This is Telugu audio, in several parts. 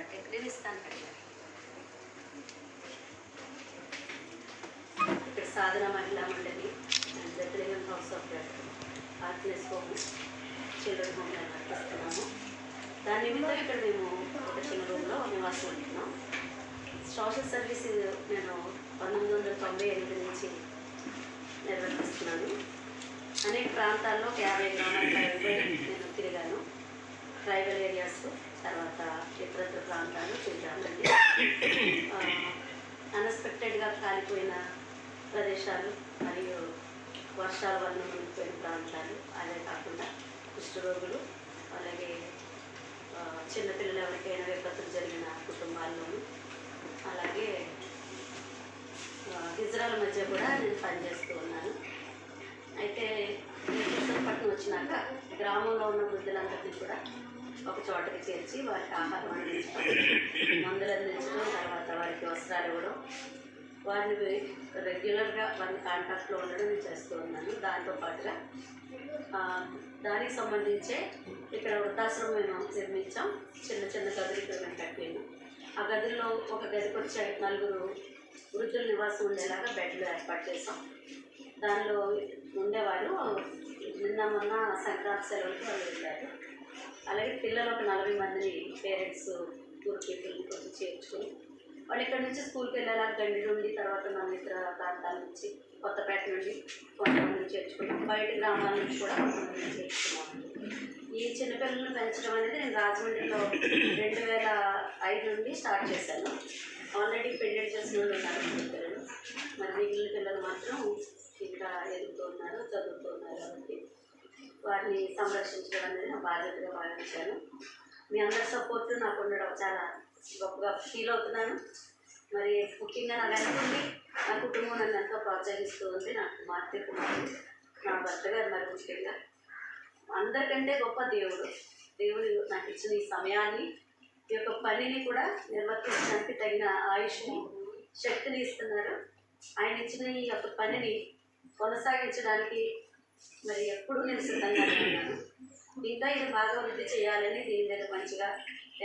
అంటే నేను ఇస్తాను అడిగారు ఇక్కడ Sadhana Mahila Mandali and Bethlehem house of bread home children home నిర్వర్తిస్తున్నాము దాని నిమిత్తం ఇక్కడ మేము ఒక చిన్న రూమ్లో నివాసం ఉంటున్నాం సోషల్ సర్వీస్ నేను పంతొమ్మిది వందల తొంభై ఎనిమిది నుంచి నిర్వహిస్తున్నాను అనేక ప్రాంతాల్లో ఒక యాభై గ్రామాల నేను తిరిగాను ట్రైబల్ ఏరియాస్ తర్వాత ఇతరత్ర ప్రాంతాలు తిరిగానండి అన్ఎక్స్పెక్టెడ్గా కాలిపోయిన ప్రదేశాలు మరియు వర్షాల వల్ల మునిగిపోయిన ప్రాంతాలు అదే కాకుండా కుష్ఠరోగులు అలాగే చిన్నపిల్లలు ఎవరికైనా విపత్తులు జరిగిన కుటుంబాల్లోనూ అలాగే ఆ, హిజ్రాల మధ్య కూడా నేను పనిచేస్తూ ఉన్నాను. అయితే విశాఖపట్నం వచ్చినాక గ్రామంలో ఉన్న వృద్ధులందరినీ కూడా ఒక చోటకి చేర్చి వారికి ఆహారం అందించడం మందులు అందించడం తర్వాత వారికి వస్త్రాలు ఇవ్వడం. వారిని రెగ్యులర్గా వారిని కాంటాక్ట్లో ఉండడం నేను చేస్తూ ఉన్నాను. దాంతోపాటుగా దానికి సంబంధించే ఇక్కడ వృద్ధాశ్రమం మేము నిర్మించాం. చిన్న చిన్న గదులు ఇక్కడ మేము కట్టాము. ఆ గదుల్లో ఒక గదికి వచ్చే నలుగురు వృద్ధుల నివాసం ఉండేలాగా బెడ్లు ఏర్పాటు చేసాం దానిలో ఉండేవాళ్ళు. నిన్న మొన్న సంక్రాంతి సెలవులకి వాళ్ళు వెళ్ళారు. అలాగే పిల్లలు ఒక నలభై మందిని పేరెంట్స్ టూర్ పీపుల్ని కొంచెం చేర్చుకొని వాళ్ళు ఇక్కడ నుంచి స్కూల్కి వెళ్ళాలా. గండి నుండి తర్వాత మన ఇతర ప్రాంతాల నుంచి కొత్తపేట నుండి కొంతమంది చేర్చుకున్నాం బయట గ్రామాల నుంచి కూడా కొంతమంది చేర్చుకున్నాం ఈ చిన్నపిల్లలను పెంచడం అనేది నేను రాజమండ్రిలో రెండు వేల ఐదు నుండి స్టార్ట్ చేశాను. ఆల్రెడీ పెళ్ళిళ్ళు చేసిన వాళ్ళు ఉన్నారు పిల్లలు మరి మిగిలిన పిల్లలు మాత్రం ఇంకా ఎదుగుతూ ఉన్నారు వారిని సంరక్షించడం అనేది నా బాధ్యతగా భావించాను. మీ అందరి సపోర్ట్ నాకు ఉండడం చాలా గొప్పగా ఫీల్ అవుతున్నాను. మరి ముఖ్యంగా నా వెనకుండి నా కుటుంబం నన్ను ఎంతో ప్రోత్సహిస్తూ ఉంది. నాకు కుమార్తె కుమారుడు నా భర్త గారు మరి ముఖ్యంగా. అందరికంటే గొప్ప దేవుడు. దేవుడు నాకు ఇచ్చిన ఈ సమయాన్ని ఈ యొక్క పనిని కూడా నిర్వర్తించడానికి తగిన ఆయుష్ని శక్తిని ఇస్తున్నారు. ఆయన ఇచ్చిన ఈ యొక్క పనిని కొనసాగించడానికి మరి ఎప్పుడూ నేను సిద్ధంగా ఉన్నాను? ఇంకా ఇది బాగా వృద్ధి చేయాలని దీని మీద మంచిగా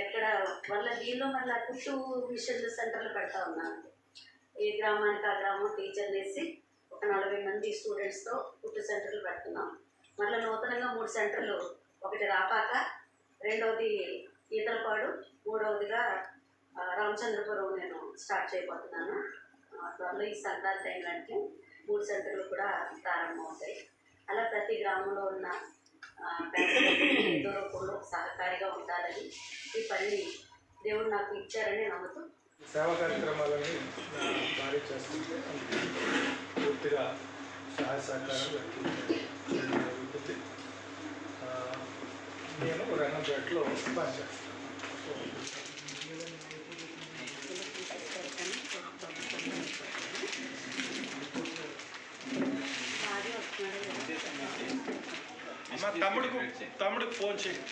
ఎక్కడ వల్ల దీనిలో మళ్ళీ కుట్టు మిషన్ సెంటర్లు పెడతా ఉన్నాను. ఏ గ్రామానికి ఆ గ్రామం టీచర్ని వేసి ఒక నలభై మంది స్టూడెంట్స్తో కుట్టు సెంటర్లు పెడుతున్నాం. మళ్ళీ నూతనంగా మూడు సెంటర్లు ఒకటి రాపాక రెండవది ఈతలపాడు మూడవదిగా రామచంద్రపురం నేను స్టార్ట్ చేయబోతున్నాను. త్వరలో ఈ సంక్రాంతి టైంలో మూడు సెంటర్లు కూడా ప్రారంభమవుతాయి. అలా ప్రతి గ్రామంలో ఉన్న ఆ, రూపంలో సహకారిగా ఉండాలని ఈ పనిని దేవుడు నాకు ఇచ్చారని నమ్ముతూ సేవా కార్యక్రమాలని భారీ చేస్తుంటే పూర్తిగా సహాయ సహకారం జరుగుతుంది నేను రంగంపేటలో పనిచేస్తాను. మా తమ్ముడికి తమ్ముడికి ఫోన్ చేయి.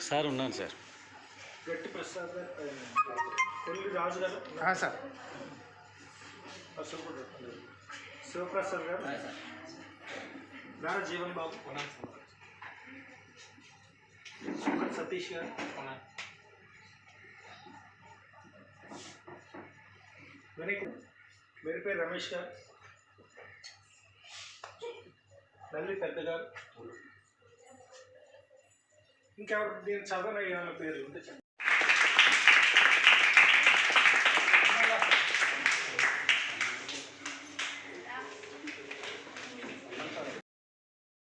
సార్ ఉన్నాను సార్. గట్టి ప్రసాద్. కొల్లి రాజు గారు. సార్. శివప్రసాద్ గారు. గార జీవన్ బాబు. సతీష్ గారు. వెనక్కి. మీరు పేరు రమేష్ గారు. నల్లి పెద్ద గారు. ఇంకెవరు? నేను చదవన ఏమైనా ఉంటే